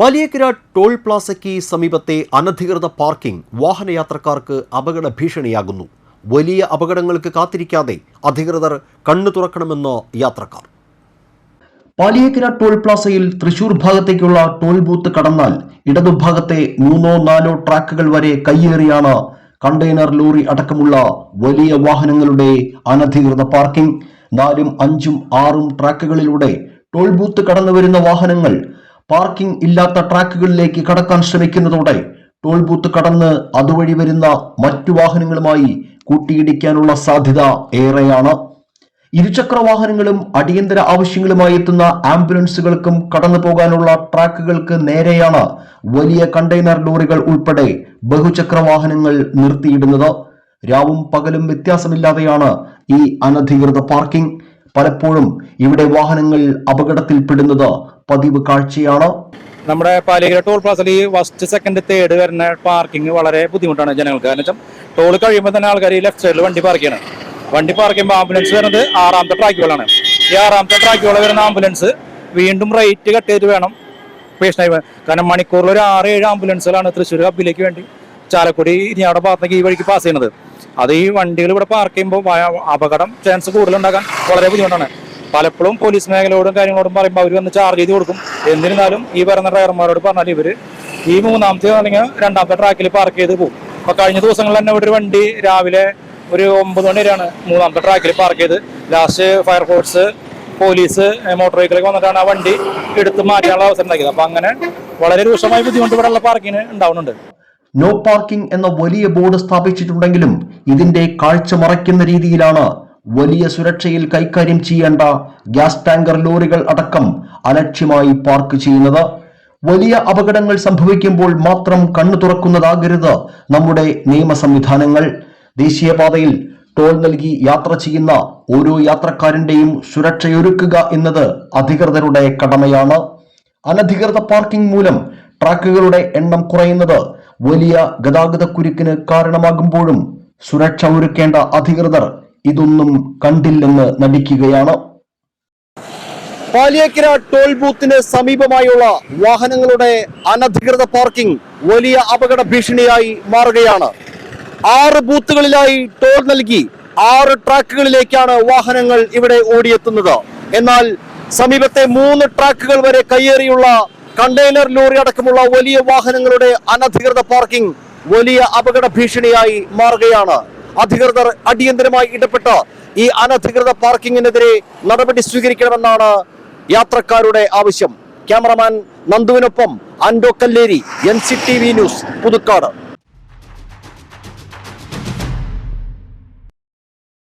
Paliyekkara toll പ്ലാസയ്ക്ക് സമീപത്തെ അനധികൃത parking വാഹനയാത്രക്കാർക്ക് അപകട ഭീഷണിയാകുന്നു. വലിയ അപകടങ്ങൾക്ക് കാത്തിരിക്കാതെ അധികൃതർ കണ്ണു തുറക്കണമെന്ന് യാത്രക്കാർ. പാലിയേക്കര ടോൾ പ്ലാസയിൽ തൃശൂർ ഭാഗത്തേക്കുള്ള ടോൾ ബൂത്ത് കടന്നാൽ ഇടതുഭാഗത്തെ മൂന്നോ നാലോ ട്രാക്കുകൾ വരെ കയ്യേറിയാണ് കണ്ടെയ്നർ ലോറി അടക്കമുള്ള വലിയ വാഹനങ്ങളുടെ അനധികൃത പാർക്കിംഗ്. നാലും അഞ്ചും ആറും ട്രാക്കുകളിലൂടെ ടോൾ ബൂത്ത് കടന്നു വരുന്ന വാഹനങ്ങൾ പാർക്കിംഗ് ഇല്ലാത്ത ട്രാക്കുകളിലേക്ക് കടക്കാൻ ശ്രമിക്കുന്നതോടെ ടോൾ ബൂത്ത് കടന്ന് അതുവഴി വരുന്ന മറ്റു വാഹനങ്ങളുമായി കൂട്ടിയിടിക്കാനുള്ള സാധ്യത ഏറെയാണ്. ഇരുചക്ര വാഹനങ്ങളും അടിയന്തര ആവശ്യങ്ങളുമായി എത്തുന്ന ആംബുലൻസുകൾക്കും കടന്നു പോകാനുള്ള ട്രാക്കുകൾക്ക് നേരെയാണ് വലിയ കണ്ടെയ്നർ ലോറികൾ ഉൾപ്പെടെ ബഹുചക്ര വാഹനങ്ങൾ നിർത്തിയിടുന്നത്. രാവും പകലും വ്യത്യാസമില്ലാതെയാണ് ഈ അനധികൃത പാർക്കിംഗ്. പലപ്പോഴും ഇവിടെ വാഹനങ്ങൾ അപകടത്തിൽപ്പെടുന്നത് പതിവ് കാഴ്ചയാണ്. നമ്മുടെ പാലിക്കര ടോൾ പ്ലാസയിൽ ഈ ഫസ്റ്റ് സെക്കൻഡ് തേർഡ് വരുന്ന പാർക്കിംഗ് വളരെ ബുദ്ധിമുട്ടാണ് ജനങ്ങൾക്ക്. കാരണം വെച്ചാൽ ടോൾ കഴിയുമ്പോൾ തന്നെ ആൾക്കാർ ഈ ലെഫ്റ്റ് സൈഡിൽ വണ്ടി പാർക്ക് ചെയ്യണം. വണ്ടി പാർക്ക് ചെയ്യുമ്പോൾ ആംബുലൻസ് വരുന്നത് ആറാമത്തെ ട്രാക്കുകളാണ് ഈ ആറാമത്തെ ട്രാക്കുകൾ വരുന്ന ആംബുലൻസ് വീണ്ടും റേറ്റ് കട്ട് ചെയ്ത് വേണം പേഷ്യന്റായി. കാരണം മണിക്കൂറിൽ ഒരു ആറ് ഏഴ് ആംബുലൻസുകളാണ് തൃശ്ശൂർ ഹബിലേക്ക് വേണ്ടി ചാലക്കുടി ഇനി അവിടെ ഭാഗത്തേക്ക് ഈ വഴിക്ക് പാസ് ചെയ്യുന്നത്. അത് ഈ വണ്ടികൾ ഇവിടെ പാർക്ക് ചെയ്യുമ്പോൾ അപകടം ചാൻസ് കൂടുതലുണ്ടാകാൻ വളരെ ബുദ്ധിമുട്ടാണ്. പലപ്പോഴും പോലീസ് മേഖലയോടും കാര്യങ്ങളോടും പറയുമ്പോൾ അവർ വന്ന് ചാർജ് ചെയ്ത് കൊടുക്കും. എന്നിരുന്നാലും ഈ പറയുന്ന ഡ്രൈവർമാരോട് പറഞ്ഞാൽ ഇവർ ഈ മൂന്നാമത്തെ അല്ലെങ്കിൽ രണ്ടാമത്തെ ട്രാക്കിൽ പാർക്ക് ചെയ്ത് പോകും. അപ്പൊ കഴിഞ്ഞ ദിവസങ്ങളിൽ തന്നെ ഒരു വണ്ടി രാവിലെ ഒരു ഒമ്പത് മണി വരെയാണ് മൂന്നാമത്തെ ട്രാക്കിൽ പാർക്ക് ചെയ്ത്. Last fire force police motor വെഹിക്കിളൊക്കെ വന്നിട്ടാണ് ആ വണ്ടി എടുത്ത് മാറ്റാനുള്ള അവസരം ഉണ്ടാക്കിയത് അപ്പൊ അങ്ങനെ വളരെ രൂക്ഷമായ ബുദ്ധിമുട്ട് ഇവിടെയുള്ള പാർക്കിന് ഉണ്ടാവുന്നുണ്ട്. നോ പാർക്കിംഗ് എന്ന വലിയ ബോർഡ് സ്ഥാപിച്ചിട്ടുണ്ടെങ്കിലും ഇതിന്റെ കാഴ്ച മറയ്ക്കുന്ന രീതിയിലാണ് വലിയ സുരക്ഷയിൽ കൈകാര്യം ചെയ്യേണ്ട ഗ്യാസ് ടാങ്കർ ലോറികൾ അടക്കം അലക്ഷ്യമായി പാർക്ക് ചെയ്യുന്നത്. വലിയ അപകടങ്ങൾ സംഭവിക്കുമ്പോൾ മാത്രം കണ്ണു തുറക്കുന്നതാകരുത് നമ്മുടെ നിയമ സംവിധാനങ്ങൾ. ദേശീയപാതയിൽ ടോൾ നൽകി യാത്ര ചെയ്യുന്ന ഓരോ യാത്രക്കാരന്റെയും സുരക്ഷയൊരുക്കുക എന്നത് അധികൃതരുടെ കടമയാണ്. അനധികൃത പാർക്കിംഗ് മൂലം ട്രാക്കുകളുടെ എണ്ണം കുറയുന്നത് വലിയ ഗതാഗതക്കുരുക്കിന് കാരണമാകുമ്പോഴും സുരക്ഷ ഒരുക്കേണ്ട അധികൃതർ ഇതൊന്നും കണ്ടില്ലെന്ന് നടിക്കുകയാണ്. പാലിയേക്കര ടോൾ ബൂത്തിന് സമീപമായുള്ള വാഹനങ്ങളുടെ അനധികൃത പാർക്കിംഗ് വലിയ അപകട ഭീഷണിയായി മാറുകയാണ്. ആറ് ബൂത്തുകളിലായി ടോൾ നൽകി ആറ് ട്രാക്കുകളിലേക്കാണ് വാഹനങ്ങൾ ഇവിടെ ഓടിയെത്തുന്നത്. എന്നാൽ സമീപത്തെ മൂന്ന് ട്രാക്കുകൾ വരെ കയ്യേറിയുള്ള കണ്ടെയ്നർ ലോറി അടക്കമുള്ള വലിയ വാഹനങ്ങളുടെ അനധികൃത പാർക്കിംഗ് വലിയ അപകട ഭീഷണിയായി മാറുകയാണ്. അധികൃതർ അടിയന്തരമായി ഇടപെട്ട് ഈ അനധികൃത പാർക്കിങ്ങിനെതിരെ നടപടി സ്വീകരിക്കണമെന്നാണ് യാത്രക്കാരുടെ ആവശ്യം. ക്യാമറമാൻ നന്ദുവിനൊപ്പം അൻഡോ Kalleri N C T V news Pudukkad.